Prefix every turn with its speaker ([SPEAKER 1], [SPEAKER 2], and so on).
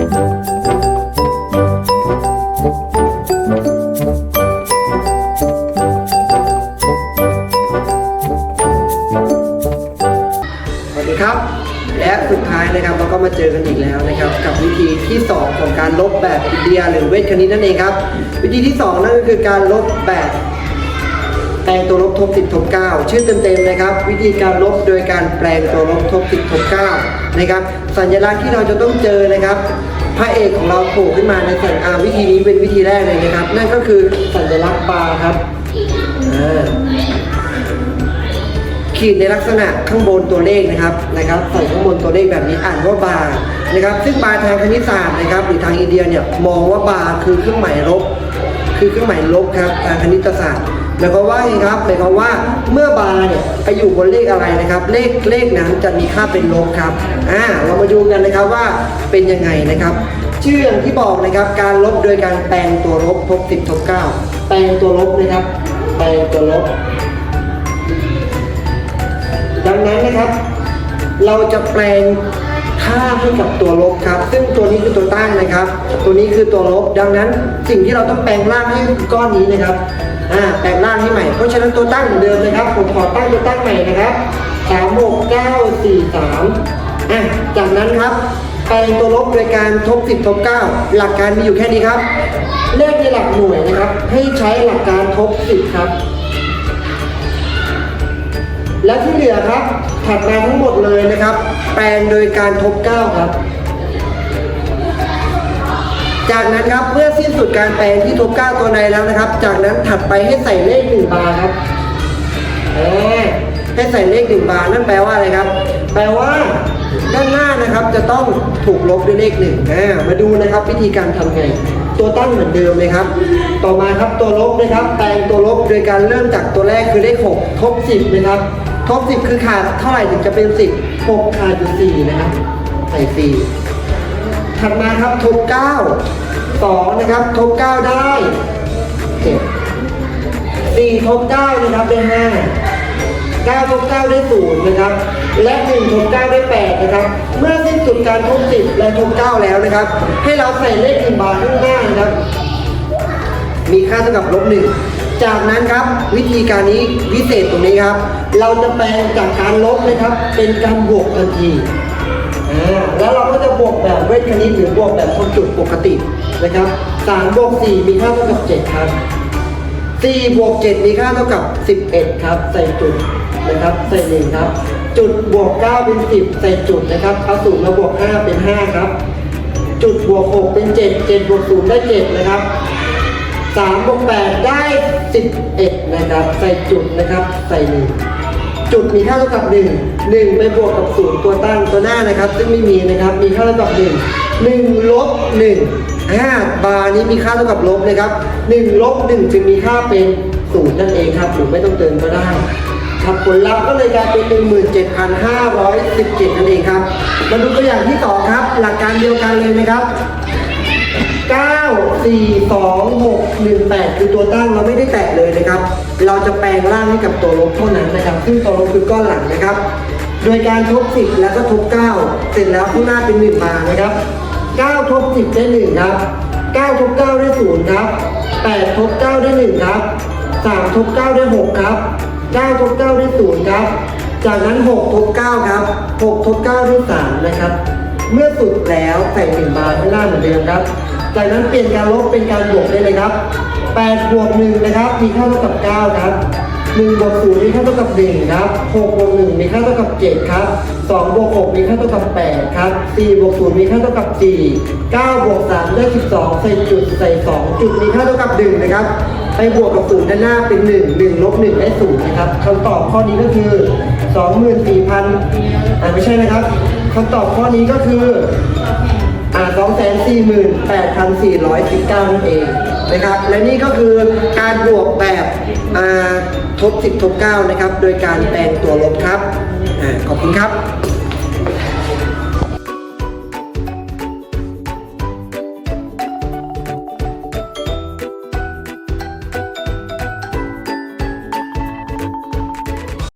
[SPEAKER 1] สวัสดีครับ และสุดท้ายนะครับเราก็มาเจอกันอีกแล้วนะครับ กับวิธีที่ 2 ของการลบแบบอินเดียหรือเวทคณิตนั่นเองครับ วิธีที่ 2 นั่นก็คือการลบแบบ ลงตัวลบทบ10ทบ9ชื่อเต็มๆนะครับ วิธีการลบโดยการแปลงตัวลบทบ10ทบ9นะครับสัญลักษณ์ที่เราจะต้องเจอนะครับพระเอกของเราโผล่ขึ้นมาในสัญอาวิธีนี้เป็นวิธีแรกเลยนะครับ นั่นก็คือสัญลักษณ์บาร์ครับอ่าขีดในลักษณะข้างบนตัวเลขนะครับนะครับใส่ข้างบนตัวเลขแบบนี้อ่านว่าบาร์นะครับ ซึ่งบาร์ทางคณิตศาสตร์นะครับ หรือทางอินเดียเนี่ยมองว่าบาร์คือเครื่องหมายลบ คือเครื่องหมายลบครับทางคณิตศาสตร์ หมายความว่าไงครับหมายความว่าเมื่อบาร์เนี่ยไปอยู่บนเลขอะไรนะครับ เลขเลขนั้นจะมีค่าเป็นลบครับอ่าเรามาดูกันนะครับว่าเป็นยังไงนะครับชื่ออย่างที่บอกนะครับการลบโดยการแปลงตัวลบทบ10ทบ9แปลงตัวลบนะครับ แปลงตัวลบ ดังนั้นนะครับ เราจะแปลงค่าให้กับตัวลบครับ ซึ่งตัวนี้คือตัวตั้งนะครับ ตัวนี้คือตัวลบ ดังนั้นสิ่งที่เราต้องแปลงร่างให้คือก้อนนี้นะครับ อ่าแปลงร่างให้ใหม่ เพราะฉะนั้นตัวตั้งเหมือนเดิมนะครับ ผมขอตั้งตัวตั้งใหม่นะครับสามหกเก้าสี่สามอะจากนั้นครับแปลงตัวลบโดยการทบสิบทบเก้าหลักการมีอยู่แค่นี้ครับ เลขในหลักหน่วยนะครับ ให้ใช้หลักการทบสิบครับ และที่เหลือครับถัดมาทั้งหมดเลยนะครับ แปลงโดยการทบเก้าครับ จากนั้นครับเมื่อสิ้นสุดการแปลงที่ทบก้าตัวในแล้วนะครับ จากนั้นถัดไปให้ใส่เลขหนึ่งบาร์ครับเออให้ใส่เลขหนึ่งบาร์นั่นแปลว่าอะไรครับ แปลว่าด้านหน้านะครับจะต้องถูกลบด้วยเลขหนึ่งอ่ามาดูนะครับวิธีการทำไง ตัวตั้งเหมือนเดิมเลยครับ ต่อมาครับตัวลบนะครับ แปลงตัวลบโดยการเริ่มจากตัวแรกคือเลข 6 ทบ 10นะครับทบ 10 คือขาดเท่าไหร่ถึงจะเป็น 10 6ขาดอยู่4นะครับใส่4 ถัดมาครับทบ9 2นะครับทบ9ได้7 4ทบ9นะครับได้5 9ทบ9ได้0นะครับ และ1ทบ9ได้8นะครับ เมื่อสิ้นสุดการทบ10และทบ9แล้วนะครับ ให้เราใส่เลข1บาทข้างหน้านะครับ มีค่าเท่ากับลบหนึ่งจากนั้นครับวิธีการนี้วิเศษตรงนี้ครับ เราจะแปลงจากการลบนะครับ เป็นการบวกทันที อ่าแล้วเราก็จะบวกแบบเวทคณิตหรือบวกแบบคนจุดปกตินะครับ3บวก4มีค่าเท่ากับ7ครับ4บวก7มีค่าเท่ากับ11ครับ ใส่จุดนะครับ ใส่หนึ่งครับ จุดบวก9เป็น10ใส่จุดนะครับเอาศูนย์มาบวก5เป็น5ครับ จุดบวก6เป็น7 7บวก0ได้7นะครับ3บวก8ได้11นะครับ ใส่จุดนะครับ ใส่หนึ่ง จุดมีค่าเท่ากับ 1 1 ไปบวกกับ0ตัวตั้งตัวหน้านะครับ ซึ่งไม่มีนะครับมีค่าเท่ากับ 1 1ลบ1อ่าบาร์นี้มีค่าเท่ากับลบนะครับ1ลบ1จึงมีค่าเป็น0นั่นเองครับหรือไม่ต้องเติมก็ได้ครับผลลัพธ์ก็เลยกลายเป็น 17,517นั่นเองครับ มาดูตัวอย่างที่2ครับ หลักการเดียวกันเลยนะครับ 9 4 2 6 1 8 คือตัวตั้งเราไม่ได้แตะเลยนะครับ เราจะแปลงร่างให้กับตัวลบเท่านั้นนะครับ ซึ่งตัวลบคือก้อนหลังนะครับ โดยการทบ 10 แล้วก็ทบ 9 เสร็จแล้วข้างหน้าเป็น 1 มานะครับ 9 ทบ 10 ได้ 1 ครับ 9 ทบ 9 ได้ 0 ครับ 8 ทบ 9 ได้ 1 ครับ 3 ทบ 9 ได้ 6 ครับ 9 ทบ 9 ได้ 0 ครับ จากนั้น 6 ทบ 9 ครับ 6 ทบ 9 ได้ 3 นะครับ เมื่อสุดแล้วใส่1บาร์ข้างหน้าเหมือนเดิมครับ จากนั้นเปลี่ยนการลบเป็นการบวกได้เลยครับ8บวก1นะครับ มีค่าเท่ากับ 9 ครับ1บวก0มีค่าเท่ากับ1ครับ6บวก1มีค่าเท่ากับ7ครับ2บวก6มีค่าเท่ากับ8ครับ4บวก0มีค่าเท่ากับ4 9บวก3ได้12 ใส่จุดใส่ 2 จุดมีค่าเท่ากับ1นะครับ ไปบวกกับ0ด้านหน้าเป็น 1 1ลบ1ได้0นะครับคำตอบข้อนี้ก็คือ 24,000อ่าไม่ใช่นะครับ คำตอบข้อนี้ก็คืออ่า2 4 8 4 1 9นั่นเองนะครับ และนี่ก็คือการบวกแบบอ่าทบ10ทบ9นะครับ โดยการแปลงตัวลบครับอ่าขอบคุณครับ